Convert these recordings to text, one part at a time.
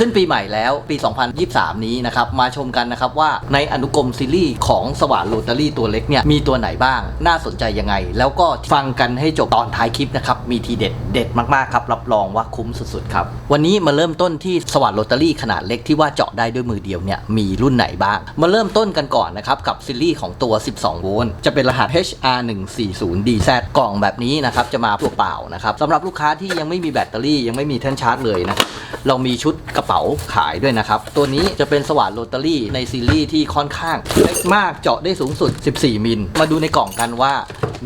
ขึ้นปีใหม่แล้วปี 2023 นี้นะครับ มาชมกันนะครับว่าในอนุกรมซีรีส์ของสว่านโรตารี่ตัวเล็กเนี่ย มีตัวไหนบ้าง น่าสนใจยังไง แล้วก็ฟังกันให้จบตอนท้ายคลิปนะครับ มีทีเด็ดเด็ดมาก ๆ ครับ รับรองว่าคุ้มสุด ๆ ครับ วันนี้มาเริ่มต้นที่สว่านโรตารี่ขนาดเล็กที่ว่าเจาะได้ด้วยมือเดียวเนี่ยมีรุ่นไหนบ้าง มาเริ่มต้นกันก่อนนะครับกับซีรีส์ของตัว 12 โวลต์จะเป็นรหัส HR140DZ กล่องแบบนี้นะครับจะมาเปล่าๆนะครับสำหรับลูกค้าที่ยังไม่มีแบตเตอรี่ยังไม่มีแท่นชาร์จเลยนะครับเรามีชุดกระเป๋าขายด้วยนะครับ ตัวนี้จะเป็นสว่านโรตารี่ในซีรีส์ที่ค่อนข้างเล็กมากเจาะได้สูงสุด 14 มิล มาดูในกล่องกันว่า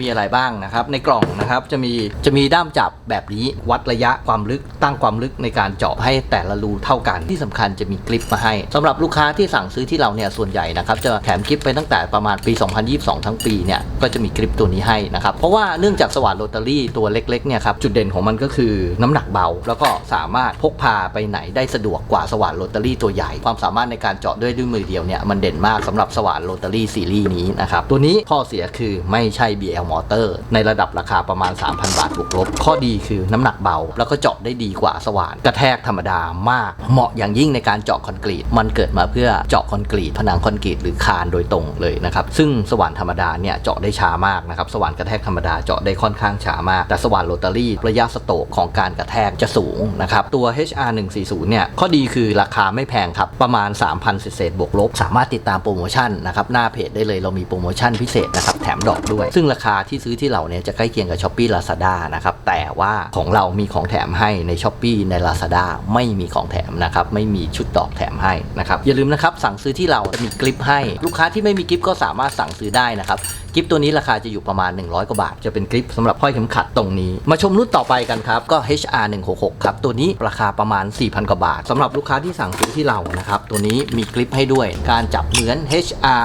มีอะไรบ้างนะครับ ในกล่องนะครับจะมีจะมีด้ามจับแบบนี้วัดระยะความลึกตั้งความลึกในการเจาะให้แต่ละรูเท่ากันที่สำคัญจะมีคลิปมาให้สำหรับลูกค้าที่สั่งซื้อที่เราเนี่ยส่วนใหญ่นะครับจะแถมคลิปไปตั้งแต่ประมาณปี 2022 ทั้งปีเนี่ยก็จะมีคลิปตัวนี้ให้นะครับเพราะว่าเนื่องจากสว่านโรตารี่ตัวเล็กๆเนี่ยครับจุดเด่นของมันก็คือน้ำหนักเบา แล้วก็สามารถพกพาไปไหนได้สะดวกกว่าสว่านโรตารี่ตัวใหญ่ความสามารถในการเจาะด้วยด้วยมือเดียวเนี่ยมันเด่นมากสำหรับสว่านโรตารี่ซีรีส์นี้นะครับตัวนี้ข้อเสียคือไม่ใช่ BL มอเตอร์ ในระดับราคาประมาณ 3,000 บาทบวกลบ ข้อดีคือน้ำหนักเบา แล้วก็เจาะได้ดีกว่าสว่าน กระแทกธรรมดามาก เหมาะอย่างยิ่งในการเจาะคอนกรีต มันเกิดมาเพื่อเจาะคอนกรีต ผนังคอนกรีตหรือคานโดยตรงเลยนะครับ ซึ่งสว่านธรรมดาเนี่ยเจาะได้ช้ามากนะครับ สว่านกระแทกธรรมดาเจาะได้ค่อนข้างช้ามาก แต่สว่านโรตารี่ระยะสโตกของการกระแทกจะสูงนะครับ ตัว HR 140เนี่ย ข้อดีคือราคาไม่แพงครับ ประมาณ 3,000เศษบวกลบ สามารถติดตามโปรโมชั่นนะครับ หน้าเพจได้เลย เรามีโปรโมชั่นพิเศษนะครับ แถมดอกด้วย ซึ่งราคาที่ซื้อที่เราเนี่ยจะใกล้เคียงกับ s h อ p e e Lazada นะครับ แต่ว่าของเรามีของแถมให้ใน s h อ p e e ใน Lazada ไม่มีของแถมนะครับ ไม่มีชุดดอกแถมให้นะครับ อย่าลืมนะครับ สั่งซื้อที่เราจะมีคลิปให้ ลูกค้าที่ไม่มีคลิปก็สามารถสั่งซื้อได้นะครับ กิฟตัวนี้ราคาจะอยู่ประมาณ 100 กว่าบาท จะเป็นคลิปสำหรับห้อยเข็มขัดตรงนี้ มาชมรุ่นต่อไปกันครับ ก็ HR 166ครับ ตัวนี้ราคาประมาณ 4,000 กว่าบาทสำหรับลูกค้าที่สั่งซื้อที่เรานะครับ ตัวนี้มีคลิปให้ด้วย การจับเหมือน HR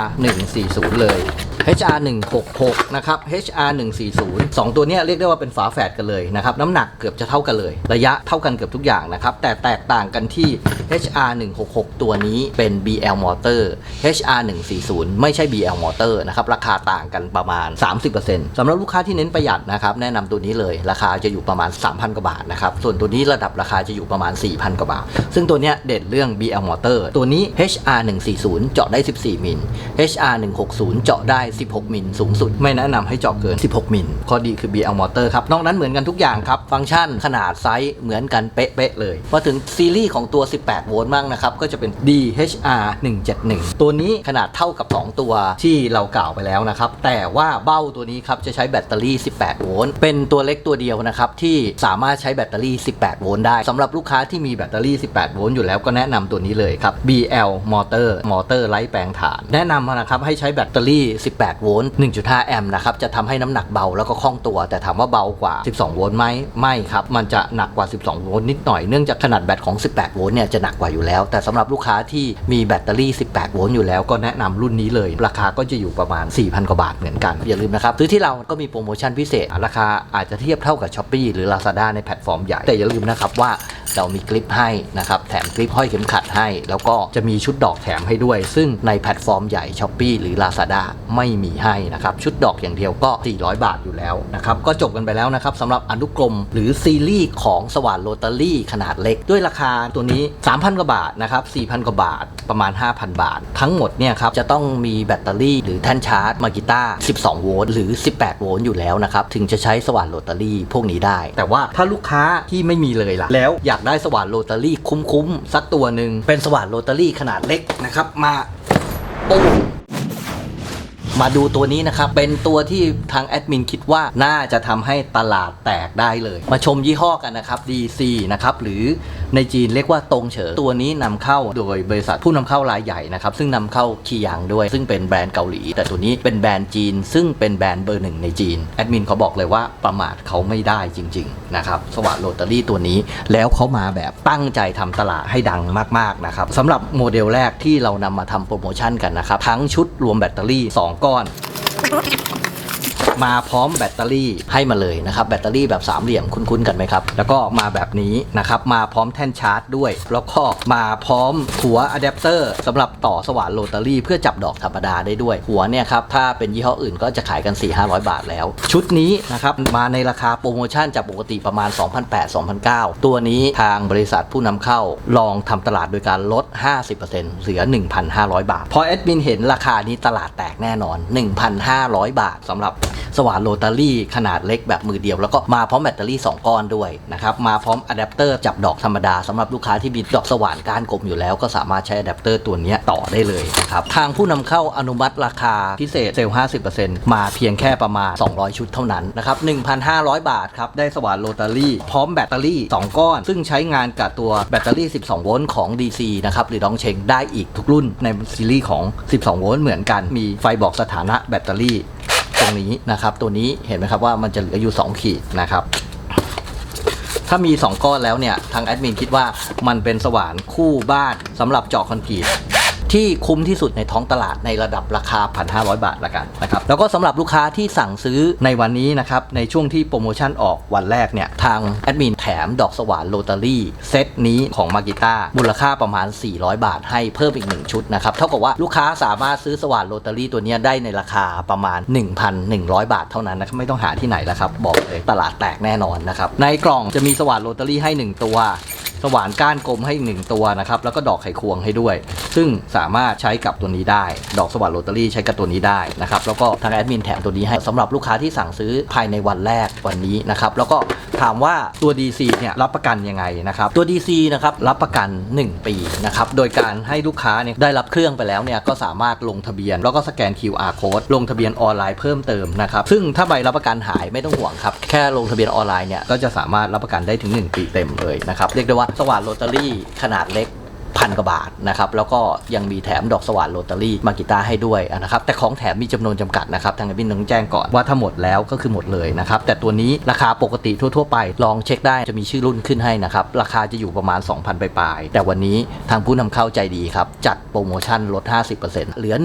140 เลย HR 166นะครับ HR 140 2 ตัวนี้เรียกได้ว่าเป็นฝาแฝดกันเลยนะครับ น้ำหนักเกือบจะเท่ากันเลย ระยะเท่ากันเกือบทุกอย่างนะครับ แต่แตกต่างกันที่ HR 166ตัวนี้เป็น BL motor HR 140 ไม่ใช่ BL motor นะครับ ราคาต่างกันประมาณ 30%สำหรับลูกค้าที่เน้นประหยัดนะครับแนะนำตัวนี้เลยราคาจะอยู่ประมาณ 3,000 กว่าบาทนะครับส่วนตัวนี้ระดับราคาจะอยู่ประมาณ 4,000 กว่าบาท ซึ่งตัวเนี้ยเด่นเรื่อง BL motor ตัวนี้ HR 140เจาะได้ 14 มิล HR 160เจาะได้ 16 มิล สูงสุด ไม่แนะนำให้เจาะเกิน 16 มิล ข้อดีคือ BL motor ครับ นอกนั้นเหมือนกันทุกอย่างครับ ฟังก์ชันขนาดไซส์เหมือนกันเป๊ะๆเลย มาถึงซีรีส์ของตัว 18 โวลต์บ้างนะครับ ก็จะเป็น DHR 171 ตัวนี้ขนาดเท่ากับ 2 ตัวที่เรากล่าวไปแล้วนะครับแต่ว่าเบ้าตัวนี้ครับจะใช้แบตเตอรี่ 18 โวลต์ เป็นตัวเล็กตัวเดียวนะครับที่สามารถใช้แบตเตอรี่ 18 โวลต์ได้สำหรับลูกค้าที่มีแบตเตอรี่ 18 โวลต์อยู่แล้วก็แนะนำตัวนี้เลยครับ BL มอเตอร์มอเตอร์ไร้แปลงฐาน แนะนำนะครับให้ใช้แบตเตอรี่ 18 โวลต์ 1.5 แอมป์นะครับจะทำให้น้ำหนักเบาแล้วก็คล่องตัว แต่ถามว่าเบากว่า 12 โวลต์ไหมไม่ครับ มันจะหนักกว่า 12 โวลต์นิดหน่อยเนื่องจากขนาดแบตของ 18 โวลต์เนี่ยจะหนักกว่าอยู่แล้ว แต่สำหรับลูกค้าที่มีแบตเตอรี่ 18 โวลต์อยู่แล้วก็แนะนำรุ่นนี้เลย ราคาก็จะอยู่ประมาณ 4,000 กว่าบาทเหมือนกัน อย่าลืมนะครับ ซื้อที่เราก็มีโปรโมชั่นพิเศษ ราคาอาจจะเทียบเท่ากับช้อปปีหรือ Lazada ในแพลตฟอร์มใหญ่แต่อย่าลืมนะครับว่า เรามีคลิปให้นะครับแถมคลิปห้อยเข็มขัดให้ แล้วก็จะมีชุดดอกแถมให้ด้วย ซึ่งในแพลตฟอร์มใหญ่ s h อ p e e หรือ Lazada ไม่มีให้นะครับชุดดอกอย่างเดียวก็ 400 บาทอยู่แล้วนะครับก็จบกันไปแล้วนะครับสำหรับอนุกรมหรือซีรีส์ของสว่านโรตารี่ขนาดเล็ก ด้วยราคาตัวนี้ 3,000 กว่าบาทนะครับ 4,000 กว่าบาทประมาณ 5,000 บาท ทั้งหมดเนี่ยครับจะต้องมีแบตเตอรี่หรือแท่นชาร์จมากิต้า12 โวลต์หรือ 18 โวลต์อยู่แล้วนะครับถึงจะใช้สว่านโรตารี่พวกนี้ได้ แต่ว่าถ้าลูกค้าที่ไม่มีเลยล่ะแล้วอยากได้สว่านโรตารี่คุ้มๆสักตัวหนึ่งเป็นสว่านโรตารี่ขนาดเล็กนะครับมาปุ๊บ มาดูตัวนี้นะครับ เป็นตัวที่ทางแอดมินคิดว่าน่าจะทำให้ตลาดแตกได้เลย มาชมยี่ห้อกันนะครับ DC นะครับ หรือในจีนเรียกว่าตงเฉิงตัวนี้นำเข้าโดยบริษัทผู้นำเข้ารายใหญ่นะครับ ซึ่งนำเข้าคียังด้วย ซึ่งเป็นแบรนด์เกาหลี แต่ตัวนี้เป็นแบรนด์จีน ซึ่งเป็นแบรนด์เบอร์หนึ่งในจีนแอดมินเขาบอกเลยว่าประมาทเขาไม่ได้จริง ๆ นะครับสวัสดโรตารี่ตัวนี้แล้วเขามาแบบตั้งใจทำตลาดให้ดังมากๆนะครับสำหรับโมเดลแรกที่เรานำมาทำโปรโมชั่นกันนะครับทั้งชุดรวมแบตเตอรี่2ก้อนก่อน มาพร้อมแบตเตอรี่ให้มาเลยนะครับแบตเตอรี่แบบสามเหลี่ยมคุ้นๆกันไหมครับ แล้วก็มาแบบนี้นะครับมาพร้อมแท่นชาร์จด้วย แล้วก็มาพร้อมหัวอะแดปเตอร์สำหรับต่อสว่านโรตารี่เพื่อจับดอกธรรมดาได้ด้วย หัวเนี่ยครับถ้าเป็นยี่ห้ออื่นก็จะขายกัน 4 5 0 0 บาทแล้ว ชุดนี้นะครับมาในราคาโปรโมชั่นจากปกติประมาณ 2,800-2,900 ตัวนี้ทางบริษัทผู้นำเข้าลองทำตลาดโดยการลด 50%เหลือ 1,500 บาท พอแอดมินเห็นราคานี้ตลาดแตกแน่นอน 1,500 บาทสำหรับ สว่านโรตารี่ขนาดเล็กแบบมือเดียว แล้วก็มาพร้อมแบตเตอรี่ 2 ก้อนด้วยนะครับ มาพร้อมอะแดปเตอร์จับดอกธรรมดาสำหรับลูกค้าที่มีดอกสว่านก้านกลมอยู่แล้วก็สามารถใช้อะแดปเตอร์ตัวนี้ต่อได้เลยนะครับ ทางผู้นำเข้าอนุมัติราคาพิเศษเซลล์50%มาเพียงแค่ประมาณ 200 ชุดเท่านั้นนะครับ1,500 บาทครับได้สว่านโรตารี่พร้อมแบตเตอรี่ 2 ก้อน ซึ่งใช้งานกับตัวแบตเตอรี่ 12 โวลต์ของ DC นะครับหรือดองเชงได้อีกทุกรุ่นในซีรีส์ของ 12 โวลต์เหมือนกันมีไฟบอกสถานะแบตเตอรี่ รงนี้นะครับ ตัวนี้เห็นไหมครับว่ามันจะเหลืออยู่ 2 ขีดนะครับ ถ้ามี 2 ก้อนแล้วเนี่ย ทางแอดมินคิดว่ามันเป็นสว่านคู่บ้านสำหรับเจาะคอนกรีต ที่คุ้มที่สุดในท้องตลาดในระดับราคา 1,500 บาทละกันนะครับแล้วก็สำหรับลูกค้าที่สั่งซื้อในวันนี้นะครับในช่วงที่โปรโมชั่นออกวันแรกเนี่ยทางแอดมินแถมดอกสว่านโรตารี่เซตนี้ของมากิต้ามูลค่าประมาณ 400 บาท ให้เพิ่มอีก 1 ชุดนะครับเท่ากับว่าลูกค้าสามารถซื้อสว่านโรตารี่ตัวนี้ได้ในราคาประมาณ 1,100 บาทเท่านั้นนะครับไม่ต้องหาที่ไหนแล้วครับบอกเลยตลาดแตกแน่นอนนะครับในกล่องจะมีสว่านโรตารี่ให้ 1 ตัว สว่านก้านกลมให้อีกหนึ่งตัวนะครับแล้วก็ดอกไขควงให้ด้วย ซึ่งสามารถใช้กับตัวนี้ได้ ดอกสว่านโรตารี่ใช้กับตัวนี้ได้นะครับแล้วก็ทางแอดมินแถมตัวนี้ให้สำหรับลูกค้าที่สั่งซื้อภายในวันแรกวันนี้นะครับแล้วก็ถามว่าตัว DC เนี่ยรับประกันยังไงนะครับตัว DC นะครับรับประกัน 1 ปีนะครับโดยการให้ลูกค้าเนี่ยได้รับเครื่องไปแล้วเนี่ยก็สามารถลงทะเบียน แล้วก็สแกน QR code ลงทะเบียนออนไลน์เพิ่มเติมนะครับซึ่งถ้าใบรับประกันหายไม่ต้องห่วงครับแค่ลงทะเบียนออนไลน์เนี่ยก็จะสามารถรับประกันได้ถึง 1 ปีเต็มเลยนะครับเรียกได้ว่าสว่านโรตารี่ขนาดเล็ก พันกว่าบาทนะครับแล้วก็ยังมีแถมดอกสว่านโรตารี่มากิต้าให้ด้วยนะครับแต่ของแถมมีจำนวนจำกัดนะครับทางบินต้องแจ้งก่อนว่าถ้าหมดแล้วก็คือหมดเลยนะครับแต่ตัวนี้ราคาปกติทั่ว ๆ ไปลองเช็คได้จะมีชื่อรุ่นขึ้นให้นะครับราคาจะอยู่ประมาณ 2,000 ไปปลายๆแต่วันนี้ทางผู้นำเข้าใจดีครับจัดโปรโมชั่นลด 50%เหลือ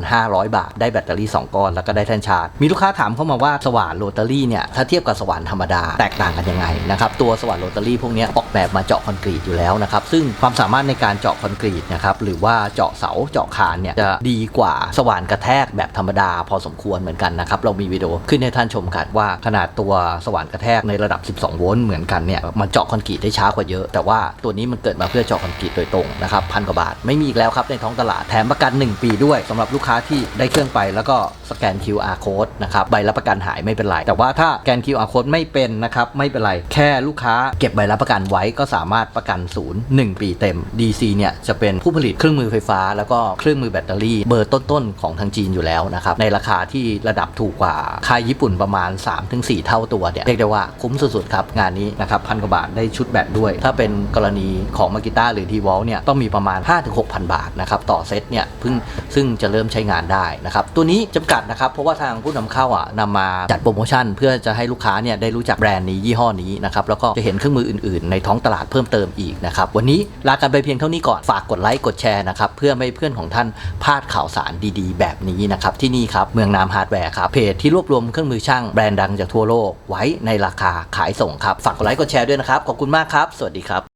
1,500 บาท ได้แบตเตอรี่ 2 ก้อน แล้วก็ได้แท่นชาร์จ มีลูกค้าถามเข้ามาว่าสว่านโรตารี่เนี่ยถ้าเทียบกับสว่านธรรมดาแตกต่างกันยังไงนะครับตัวสว่านโรตารี่พวกนี้ออกแบบมาเจาะคอนกรีตอยู่แล้วนะครับซึ่งความสามารถในการเจาะคอนกรีตนะครับหรือว่าเจาะเสาเจาะคานเนี่ยจะดีกว่าสว่านกระแทกแบบธรรมดาพอสมควรเหมือนกันนะครับเรามีวิดีโอขึ้นให้ท่านชมกันว่าขนาดตัวสว่านกระแทกในระดับ 12 โวลต์เหมือนกันเนี่ยมันเจาะคอนกรีตได้ช้ากว่าเยอะ แต่ว่าตัวนี้มันเกิดมาเพื่อเจาะคอนกรีตโดยตรงนะครับพันกว่าบาทไม่มีอีกแล้วครับในท้องตลาดแถมประกัน 1 ปีด้วยสำหรับลูกค้าที่ได้เครื่องไปแล้วก็สแกน QR code นะครับใบรับประกันหายไม่เป็นไร แต่ว่าถ้าสแกน QR code ไม่เป็นนะครับไม่เป็นไรแค่ลูกค้าเก็บใบรับประกันไว้ก็สามารถประกันศูนย์1ปีเต็ม DC เนี่ยจะเป็นผู้ผลิตเครื่องมือไฟฟ้า แล้วก็เครื่องมือแบตเตอรี่เบอร์ต้นๆของทางจีนอยู่แล้วนะครับในราคาที่ระดับถูกกว่าค่ายญี่ปุ่นประมาณ 3-4 เท่าตัวเนี่ยเรียกได้ว่าคุ้มสุดๆครับงานนี้นะครับพันกว่าบาทได้ชุดแบตด้วย ถ้าเป็นกรณีของมากิต้าหรือทีวอลเนี่ยต้องมีประมาณ 5-6,000 บาทนะครับต่อเซตเนี่ยเพิ่งซึ่งจะเริ่มใช้งานได้นะครับตัวนี้จำกัดนะครับเพราะว่าทางผู้นำเข้าอะนำมาจัดโปรโมชั่น เพื่อจะให้ลูกค้าเนี่ยได้รู้จักแบรนด์นี้ยี่ห้อนี้นะครับแล้วก็จะเห็นเครื่องมืออื่นๆ ในท้องตลาดเพิ่มเติมอีกนะครับวันนี้ลากันไปเพียงเท่านี้ก่อนฝากกดไลค์กดแชร์นะครับเพื่อไม่ให้เพื่อนของท่านพลาดข่าวสารดีๆ แบบนี้นะครับที่นี่ครับเมืองน้ำฮาร์ดแวร์ครับเพจที่รวบรวมเครื่องมือช่างแบรนด์ดังจากทั่วโลกไว้ในราคาขายส่งครับฝากกดไลค์กดแชร์ด้วยนะครับขอบคุณมากครับ สวัสดีครับ